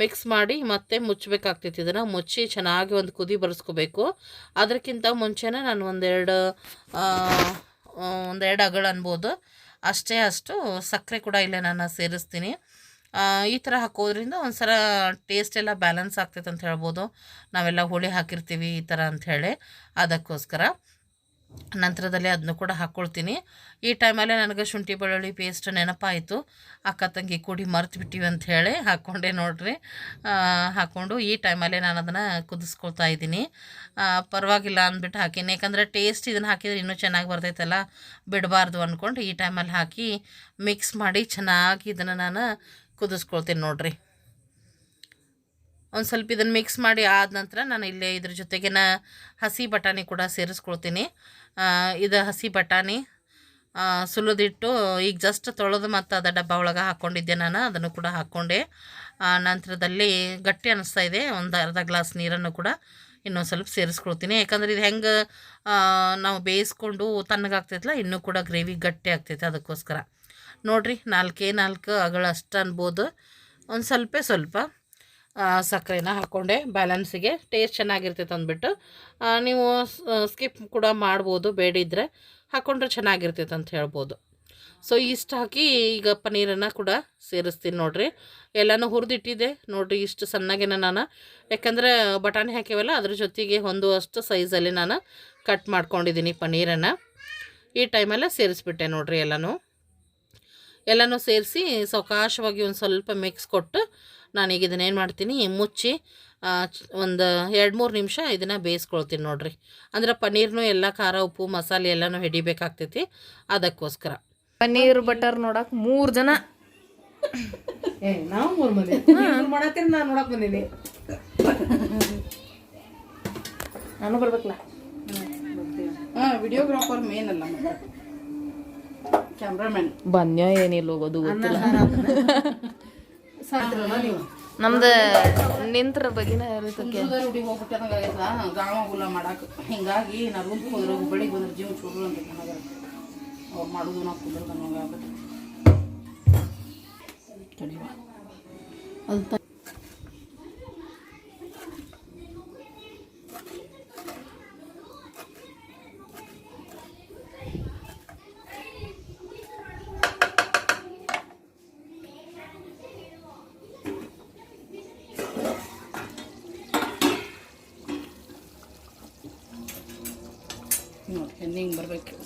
ಮಿಕ್ಸ್ ಮಾಡಿ ಮತ್ತೆ ಮುಚ್ಚಬೇಕಾಗ್ತೈತಿ ಇದನ್ನು. ಮುಚ್ಚಿ ಚೆನ್ನಾಗಿ ಒಂದು ಕುದಿ ಬರೆಸ್ಕೋಬೇಕು. ಅದಕ್ಕಿಂತ ಮುಂಚೆನೇ ನಾನು ಒಂದೆರಡು ಒಂದೆರಡು ಅಗಳು ಅನ್ಬೋದು. ಅಷ್ಟೇ ಅಷ್ಟು ಸಕ್ಕರೆ ಕೂಡ ಇಲ್ಲೇ ನಾನು ಸೇರಿಸ್ತೀನಿ. ಈ ಥರ ಹಾಕೋದ್ರಿಂದ ಒಂಥರ ಟೇಸ್ಟ್ ಎಲ್ಲ ಬ್ಯಾಲೆನ್ಸ್ ಆಗ್ತೈತೆ ಅಂತ ಹೇಳ್ಬೋದು. ನಾವೆಲ್ಲ ಹುಳಿ ಹಾಕಿರ್ತೀವಿ ಈ ಥರ ಅಂಥೇಳಿ ಅದಕ್ಕೋಸ್ಕರ ನಂತರದಲ್ಲಿ ಅದನ್ನು ಕೂಡ ಹಾಕ್ಕೊಳ್ತೀನಿ ಈ ಟೈಮಲ್ಲೇ ನನಗೆ ಶುಂಠಿ ಬೆಳ್ಳುಳ್ಳಿ ಪೇಸ್ಟ್ ನೆನಪಾಯಿತು. ಅಕ್ಕ ತಂಗಿ ಕೂಡಿ ಮರ್ತು ಬಿಟ್ಟಿವಿ ಅಂತ ಹೇಳಿ ಹಾಕ್ಕೊಂಡೆ ನೋಡ್ರಿ. ಹಾಕ್ಕೊಂಡು ಈ ಟೈಮಲ್ಲೇ ನಾನು ಅದನ್ನು ಕುದಿಸ್ಕೊಳ್ತಾ ಇದ್ದೀನಿ. ಪರವಾಗಿಲ್ಲ ಅಂದ್ಬಿಟ್ಟು ಹಾಕೀನಿ. ಯಾಕಂದರೆ ಟೇಸ್ಟ್ ಇದನ್ನು ಹಾಕಿದರೆ ಇನ್ನೂ ಚೆನ್ನಾಗಿ ಬರ್ತೈತಲ್ಲ. ಬಿಡಬಾರ್ದು ಅಂದ್ಕೊಂಡು ಈ ಟೈಮಲ್ಲಿ ಹಾಕಿ ಮಿಕ್ಸ್ ಮಾಡಿ ಚೆನ್ನಾಗಿ ಇದನ್ನು ನಾನು ಕುದಿಸ್ಕೊಳ್ತೀನಿ ನೋಡಿರಿ. ಒಂದು ಸ್ವಲ್ಪ ಇದನ್ನು ಮಿಕ್ಸ್ ಮಾಡಿ ಆದ ನಂತರ ನಾನು ಇಲ್ಲೇ ಇದ್ರ ಜೊತೆಗಿನ ಹಸಿ ಬಟಾಣಿ ಕೂಡ ಸೇರಿಸ್ಕೊಳ್ತೀನಿ. ಇದು ಹಸಿ ಬಟಾಣಿ ಸುಲಿದಿಟ್ಟು ಈಗ ಜಸ್ಟ್ ತೊಳೆದು ಮತ್ತು ಅದ ಡಬ್ಬ ಒಳಗೆ ಹಾಕ್ಕೊಂಡಿದ್ದೆ ನಾನು, ಅದನ್ನು ಕೂಡ ಹಾಕ್ಕೊಂಡೆ ನಂತರದಲ್ಲಿ ಗಟ್ಟಿ ಅನ್ನಿಸ್ತಾ ಇದೆ, ಒಂದು ಅರ್ಧ ಗ್ಲಾಸ್ ನೀರನ್ನು ಕೂಡ ಇನ್ನೊಂದು ಸ್ವಲ್ಪ ಸೇರಿಸ್ಕೊಳ್ತೀನಿ. ಯಾಕಂದ್ರೆ ಇದು ಹೆಂಗೆ ನಾವು ಬೇಯಿಸ್ಕೊಂಡು ತಣ್ಣಗಾಗ್ತೈತಲ್ಲ ಇನ್ನೂ ಕೂಡ ಗ್ರೇವಿ ಗಟ್ಟಿ ಆಗ್ತೈತೆ ಅದಕ್ಕೋಸ್ಕರ. ನೋಡಿರಿ ನಾಲ್ಕೇ ನಾಲ್ಕು ಅಗಳ ಅಷ್ಟು ಅನ್ಬೋದು. ಒಂದು ಸ್ವಲ್ಪ ಸ್ವಲ್ಪ ಸಕ್ಕರೆನ ಹಾಕ್ಕೊಂಡೆ ಬ್ಯಾಲೆನ್ಸಿಗೆ ಟೇಸ್ಟ್ ಚೆನ್ನಾಗಿರ್ತೈತೆ ಅಂದ್ಬಿಟ್ಟು. ನೀವು ಸ್ಕಿಪ್ ಕೂಡ ಮಾಡ್ಬೋದು ಬೇಡಿದ್ರೆ. ಹಾಕ್ಕೊಂಡ್ರೆ ಚೆನ್ನಾಗಿರ್ತೈತೆ ಅಂತ ಹೇಳ್ಬೋದು. ಸೊ ಇಷ್ಟು ಹಾಕಿ ಈಗ ಪನ್ನೀರನ್ನು ಕೂಡ ಸೇರಿಸ್ತೀನಿ ನೋಡಿರಿ. ಎಲ್ಲನೂ ಹುರಿದಿಟ್ಟಿದ್ದೆ ನೋಡಿರಿ ಇಷ್ಟು ಸಣ್ಣಗೇನ ನಾನು. ಯಾಕಂದರೆ ಬಟಾಣಿ ಹಾಕಿವಲ್ಲ ಅದ್ರ ಜೊತೆಗೆ ಹೊಂದುವಷ್ಟು ಸೈಜಲ್ಲಿ ನಾನು ಕಟ್ ಮಾಡ್ಕೊಂಡಿದ್ದೀನಿ ಪನ್ನೀರನ್ನು. ಈ ಟೈಮಲ್ಲೇ ಸೇರಿಸ್ಬಿಟ್ಟೆ ನೋಡಿರಿ ಎಲ್ಲನೂ. ಎಲ್ಲನೂ ಸೇರಿಸಿ ಸಾವಕಾಶವಾಗಿ ಒಂದು ಸ್ವಲ್ಪ ಮಿಕ್ಸ್ ಕೊಟ್ಟು ನಾನೀಗ ಇದನ್ನೇನು ಮಾಡ್ತೀನಿ ಮುಚ್ಚಿ ಒಂದು ಎರಡು ಮೂರು ನಿಮಿಷ ಇದನ್ನು ಬೇಯಿಸ್ಕೊಳ್ತೀನಿ ನೋಡಿರಿ. ಅಂದ್ರೆ ಪನ್ನೀರ್ನು ಎಲ್ಲ ಖಾರ ಉಪ್ಪು ಮಸಾಲೆ ಎಲ್ಲನೂ ಹಿಡಿಬೇಕಾಗ್ತೈತಿ. ಅದಕ್ಕೋಸ್ಕರ. ಪನ್ನೀರ್ ಬಟರ್ ನೋಡಕ್ಕೆ ಮೂರು ಜನ. ನಾವು ಮೂರು ಮಂದಿ. ನಾನು ನೋಡಕ್ ಬಂದೀನಿ. ನಾನು ಬರ್ಬೇಕಲ್ಲ? ಹಾಂ ವಿಡಿಯೋಗ್ರಾಫರ್ ಮೇನ್ ಅಲ್ಲ ಬನ್ಯ ಏನಿಲ್ಲ ಹೋಗೋದು ಗೊತ್ತಿಲ್ಲ. ನಮ್ದು ನಿಂತ್ರ ಬಗಿನ ಹೋಗ್ಬಿಟ್ಟಂಗಾಗೈತ ಗಾಮ ಗುಲ್ಲ ಮಾಡಕ್ಕೆ ಹಿಂಗಾಗಿ ನಾ ರೂಮ್ ಹೋದ್ರೆ ಹುಬ್ಬಳ್ಳಿಗೆ ಬಂದ್ರೆ ಜೀವ ಚೂರು ಅಂತ ನನಗೆ ಅವ್ರು ಮಾಡೋದು ನಾವು ಕುಂದ್ರದು ನಮಗೆ ಆಗುತ್ತೆ. ಅದು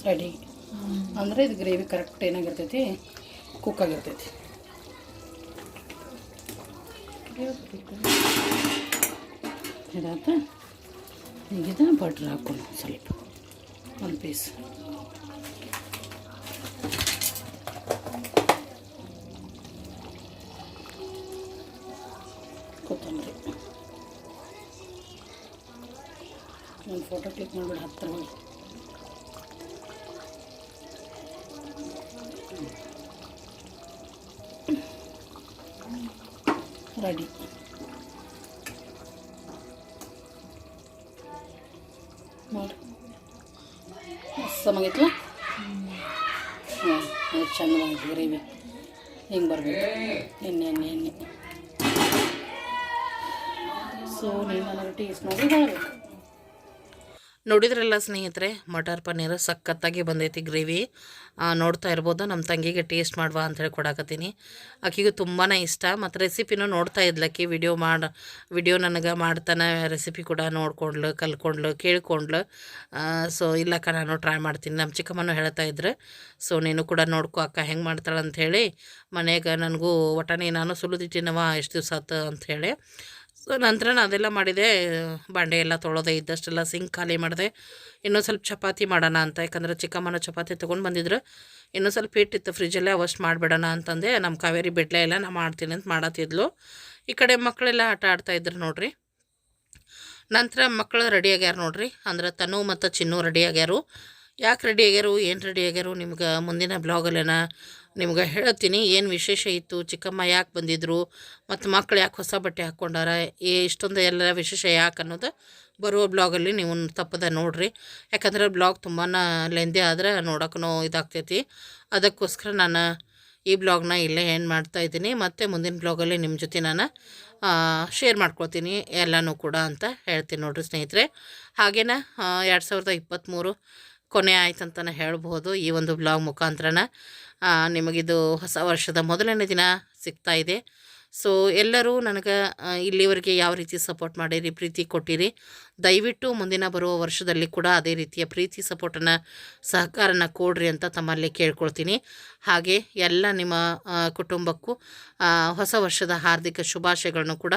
ಬರ್ಬೇಕು ಅಂದರೆ ಇದು ಗ್ರೇವಿ ಕರೆಕ್ಟ್ ಏನಾಗಿರ್ತೈತಿ? ಕುಕ್ ಆಗಿರ್ತೈತಿ. ಈಗಿದ ಬಟ್ರ್ ಹಾಕೋಣ ಸ್ವಲ್ಪ. ಒಂದು ಪೀಸ್ ಕೊತ್ತಂಬರಿ. ಒಂದು ಫೋಟೋ ಕ್ಲಿಕ್ ಮಾಡಿಬಿಡಿ ಹತ್ತಿರ ಹೋಗಿ. ಮಸ್ತಾಗೈತಲ್ಲ ಹಾಂ ಎಷ್ಟು ಚಂದ ಬಂತು ಗ್ರೇವಿ ಹಿಂಗೆ ಬರಬೇಕು ಎಣ್ಣೆ ಎಣ್ಣೆ ಎಣ್ಣೆ ಸೊ ನೀವು ನನಗೆ ಟೇಸ್ಟ್ ನೋಡಿ ಹೇಳಬೇಕು ನೋಡಿದ್ರಲ್ಲ ಸ್ನೇಹಿತರೆ, ಮಟರ್ ಪನ್ನೀರು ಸಖತ್ತಾಗಿ ಬಂದೈತಿ ಗ್ರೇವಿ. ನೋಡ್ತಾ ಇರ್ಬೋದು ನಮ್ಮ ತಂಗಿಗೆ ಟೇಸ್ಟ್ ಮಾಡುವ ಅಂತೇಳಿ ಕೊಡಾಕತ್ತೀನಿ. ಆಕೆಗೂ ತುಂಬಾ ಇಷ್ಟ. ಮತ್ತು ರೆಸಿಪಿನೂ ನೋಡ್ತಾ ಇದ್ಲಕ್ಕಿ ವಿಡಿಯೋ ಮಾಡಿ, ವಿಡಿಯೋ ನನಗೆ ಮಾಡ್ತಾನೆ ರೆಸಿಪಿ ಕೂಡ ನೋಡ್ಕೊಂಡ್ಲು, ಕಲ್ಕೊಂಡ್ಲು, ಕೇಳ್ಕೊಂಡ್ಲು. ಸೊ ಇಲ್ಲಕ್ಕ ನಾನು ಟ್ರೈ ಮಾಡ್ತೀನಿ. ನಮ್ಮ ಚಿಕ್ಕಮ್ಮನೂ ಹೇಳ್ತಾ ಇದ್ರು, ಸೊ, ನೀನು ಕೂಡ ನೋಡ್ಕೊ ಅಕ್ಕ, ಹೆಂಗೆ ಮಾಡ್ತಾಳೆ ಹೇಳಿ. ಮನೆಗೆ ನನಗೂ ಒಟ್ಟಾನೆ ನಾನು ಸುಲಿದಿಟ್ಟಿನವ ಎಷ್ಟು ದಿವಸ ಆತು? ಅಂಥೇಳಿ ಸೊ ನಂತರ ನಾನು ಅದೆಲ್ಲ ಮಾಡಿದೆ, ಬಾಂಡೆ ಎಲ್ಲ ತೊಳೋದೆ, ಇದ್ದಷ್ಟೆಲ್ಲ ಸಿಂಕ್ ಖಾಲಿ ಮಾಡಿದೆ. ಇನ್ನೂ ಸ್ವಲ್ಪ ಚಪಾತಿ ಮಾಡೋಣ ಅಂತ, ಯಾಕಂದರೆ ಚಿಕ್ಕಮ್ಮನ ಚಪಾತಿ ತೊಗೊಂಡು ಬಂದಿದ್ರು. ಇನ್ನೂ ಸ್ವಲ್ಪ ಹಿಟ್ಟಿತ್ತು ಫ್ರಿಜ್ಜಲ್ಲೇ ಅವಷ್ಟು ಮಾಡಿಬಿಡೋಣ ಅಂತಂದೆ. ನಮ್ಮ ಕಾವೇರಿ ಬಿಡ್ಲೇ ಇಲ್ಲ ನಾನು ಮಾಡ್ತೀನಿ ಅಂತ ಮಾಡತ್ತಿದ್ಲು. ಈ ಕಡೆ ಮಕ್ಕಳೆಲ್ಲ ಆಟ ಆಡ್ತಾ ಇದ್ರು ನೋಡ್ರಿ. ನಂತರ ಮಕ್ಕಳು ರೆಡಿ ಆಗ್ಯಾರ ನೋಡ್ರಿ. ಅಂದ್ರೆ ತನು ಮತ್ತು ಚಿನ್ನು ರೆಡಿ ಆಗ್ಯಾರು. ಯಾಕೆ ರೆಡಿ ಆಗ್ಯಾರು, ಏನು ರೆಡಿ ಆಗ್ಯಾರು, ನಿಮ್ಗೆ ಮುಂದಿನ ಬ್ಲಾಗಲ್ಲೇನ ನಿಮ್ಗೆ ಹೇಳ್ತೀನಿ, ಏನು ವಿಶೇಷ ಇತ್ತು? ಚಿಕ್ಕಮ್ಮ ಯಾಕೆ ಬಂದಿದ್ರು? ಮತ್ತು ಮಕ್ಕಳು ಯಾಕೆ ಹೊಸ ಬಟ್ಟೆ ಹಾಕ್ಕೊಂಡಾರ? ಏ ಇಷ್ಟೊಂದು ಎಲ್ಲ ವಿಶೇಷ ಯಾಕೆ ಅನ್ನೋದು ಬರುವ ಬ್ಲಾಗಲ್ಲಿ ನೀವು ತಪ್ಪದ ನೋಡ್ರಿ. ಯಾಕಂದ್ರೆ ಬ್ಲಾಗ್ ತುಂಬಾ ಲೆಂದಿ ಆದರೆ ನೋಡೋಕ್ಕೂ ಇದಾಗ್ತೈತಿ. ಅದಕ್ಕೋಸ್ಕರ ನಾನು ಈ ಬ್ಲಾಗ್ನ ಇಲ್ಲೇ ಏನು ಮಾಡ್ತಾ ಇದ್ದೀನಿ. ಮತ್ತು ಮುಂದಿನ ಬ್ಲಾಗಲ್ಲಿ ನಿಮ್ಮ ಜೊತೆ ನಾನು ಶೇರ್ ಮಾಡ್ಕೊಳ್ತೀನಿ. ಎಲ್ಲನೂ ಕೂಡ ಅಂತ ಹೇಳ್ತೀನಿ ನೋಡ್ರಿ ಸ್ನೇಹಿತರೆ. ಹಾಗೇನ ಎರಡು ಸಾವಿರದ ಇಪ್ಪತ್ತ್ಮೂರು ಕೊನೆ ಆಯ್ತು ಹೇಳ್ಬೋದು ಈ ಒಂದು ಬ್ಲಾಗ್ ಮುಖಾಂತರನ. ನಿಮಗಿದು ಹೊಸ ವರ್ಷದ ಮೊದಲನೇ ದಿನ ಸಿಗ್ತಾ ಇದೆ. ಸೊ ಎಲ್ಲರೂ ನನಗೆ ಇಲ್ಲಿವರೆಗೆ ಯಾವ ರೀತಿ ಸಪೋರ್ಟ್ ಮಾಡಿರಿ, ಪ್ರೀತಿ ಕೊಟ್ಟಿರಿ ದಯವಿಟ್ಟು ಮುಂದಿನ ಬರುವ ವರ್ಷದಲ್ಲಿ ಕೂಡ ಅದೇ ರೀತಿಯ ಪ್ರೀತಿ ಸಪೋರ್ಟನ್ನು, ಸಹಕಾರನ ಕೊಡ್ರಿ ಅಂತ ತಮ್ಮಲ್ಲಿ ಕೇಳ್ಕೊಳ್ತೀನಿ. ಹಾಗೆ ಎಲ್ಲ ನಿಮ್ಮ ಕುಟುಂಬಕ್ಕೂ ಹೊಸ ವರ್ಷದ ಹಾರ್ದಿಕ ಶುಭಾಶಯಗಳನ್ನು ಕೂಡ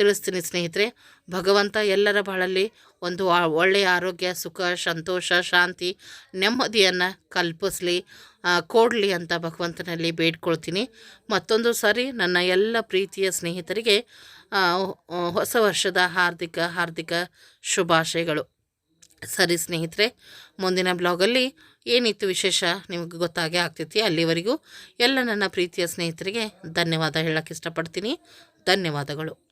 ತಿಳಿಸ್ತೀನಿ ಸ್ನೇಹಿತರೆ. ಭಗವಂತ ಎಲ್ಲರ ಬಾಳಲ್ಲಿ ಒಂದು ಒಳ್ಳೆಯ ಆರೋಗ್ಯ, ಸುಖ, ಸಂತೋಷ, ಶಾಂತಿ, ನೆಮ್ಮದಿಯನ್ನು ಕಲ್ಪಿಸಲಿ ಕೊಡಲಿ ಅಂತ ಭಗವಂತನಲ್ಲಿ ಬೇಡ್ಕೊಳ್ತೀನಿ. ಮತ್ತೊಂದು ಸಾರಿ ನನ್ನ ಎಲ್ಲ ಪ್ರೀತಿಯ ಸ್ನೇಹಿತರಿಗೆ ಹೊಸ ವರ್ಷದ ಹಾರ್ದಿಕ ಹಾರ್ದಿಕ ಶುಭಾಶಯಗಳು. ಸರಿ ಸ್ನೇಹಿತರೆ, ಮುಂದಿನ ಬ್ಲಾಗಲ್ಲಿ ಏನಿತ್ತು ವಿಶೇಷ ನಿಮಗೆ ಗೊತ್ತಾಗೆ ಆಗ್ತೈತಿ ಅಲ್ಲಿವರೆಗೂ ಎಲ್ಲ ನನ್ನ ಪ್ರೀತಿಯ ಸ್ನೇಹಿತರಿಗೆ ಧನ್ಯವಾದ ಹೇಳಕ್ಕೆ ಇಷ್ಟಪಡ್ತೀನಿ. ಧನ್ಯವಾದಗಳು.